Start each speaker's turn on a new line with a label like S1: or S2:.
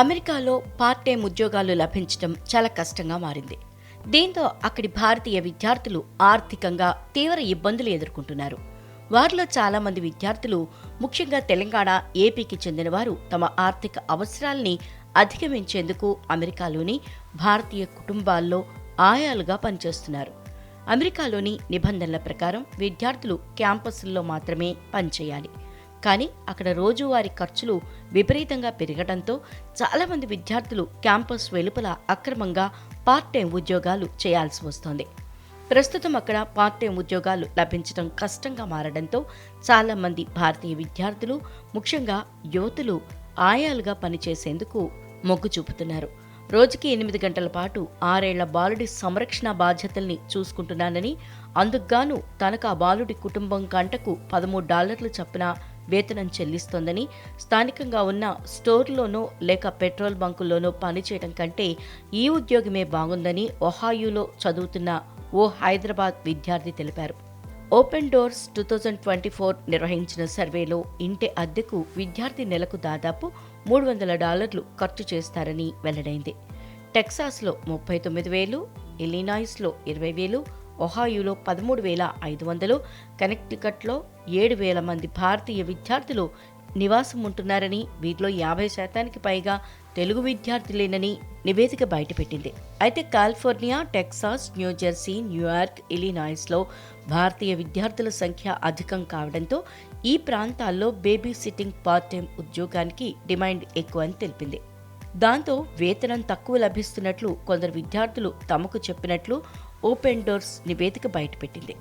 S1: అమెరికాలో part time ఉద్యోగాలు లభించడం చాలా కష్టంగా మారింది. దీంతో అక్కడి భారతీయ విద్యార్థులు ఆర్థికంగా తీవ్ర ఇబ్బందులు ఎదుర్కొంటున్నారు. వారిలో చాలామంది విద్యార్థులు ముఖ్యంగా తెలంగాణ ఏపీకి చెందినవారు తమ ఆర్థిక అవసరాల్ని అధిగమించేందుకు అమెరికాలోని భారతీయ కుటుంబాల్లో ఆయాలుగా పనిచేస్తున్నారు. అమెరికాలోని నిబంధనల ప్రకారం విద్యార్థులు క్యాంపస్ల్లో మాత్రమే పనిచేయాలి. కానీ అక్కడ రోజువారీ ఖర్చులు విపరీతంగా పెరగడంతో చాలామంది విద్యార్థులు క్యాంపస్ వెలుపల అక్రమంగా పార్ట్ టైం ఉద్యోగాలు చేయాల్సి వస్తోంది. ప్రస్తుతం అక్కడ పార్ట్ టైం ఉద్యోగాలు లభించడం కష్టంగా మారడంతో చాలామంది భారతీయ విద్యార్థులు ముఖ్యంగా యువతులు ఆయాలుగా పనిచేసేందుకు మొగ్గు చూపుతున్నారు. రోజుకి ఎనిమిది గంటల పాటు ఆరేళ్ళ బాలుడి సంరక్షణ బాధ్యతల్ని చూసుకుంటున్నానని అందుకుగాను తనకు ఆ బాలుడి కుటుంబం గంటకు పదమూడు డాలర్లు చొప్పున వేతనం చెల్లిస్తోందని స్థానికంగా ఉన్న స్టోర్లోనో లేక పెట్రోల్ బంకుల్లోనో పనిచేయడం కంటే ఈ ఉద్యోగమే బాగుందని ఒహాయులో చదువుతున్న ఓ హైదరాబాద్ విద్యార్థి తెలిపారు. Open Doors two thousand twenty four నిర్వహించిన సర్వేలో ఇంటి అద్దెకు విద్యార్థి నెలకు దాదాపు మూడు వందల డాలర్లు ఖర్చు చేస్తారని వెల్లడైంది. టెక్సాస్లో ముప్పై తొమ్మిది వేలు ఇలినాయిస్లో ఇరవై వేలు ఒహాయులో పదమూడు వేల ఐదు వందలు కనెక్టికట్లో ఏడు వేల మంది భారతీయ విద్యార్థులు నివాసం ఉంటున్నారని వీటిలో యాభై శాతానికి పైగా తెలుగు విద్యార్థులేనని నివేదిక బయటపెట్టింది. అయితే California Texas New Jersey New York ఇలినాయిస్లో భారతీయ విద్యార్థుల సంఖ్య అధికం కావడంతో ఈ ప్రాంతాల్లో బేబీ సిట్టింగ్ పార్ట్ టైం ఉద్యోగానికి డిమాండ్ ఎక్కువ అని తెలిపింది. దాంతో వేతనం తక్కువ లభిస్తున్నట్లు కొందరు విద్యార్థులు తమకు చెప్పినట్లు ఓపెన్ డోర్స్ నివేదిక బయటపెట్టింది.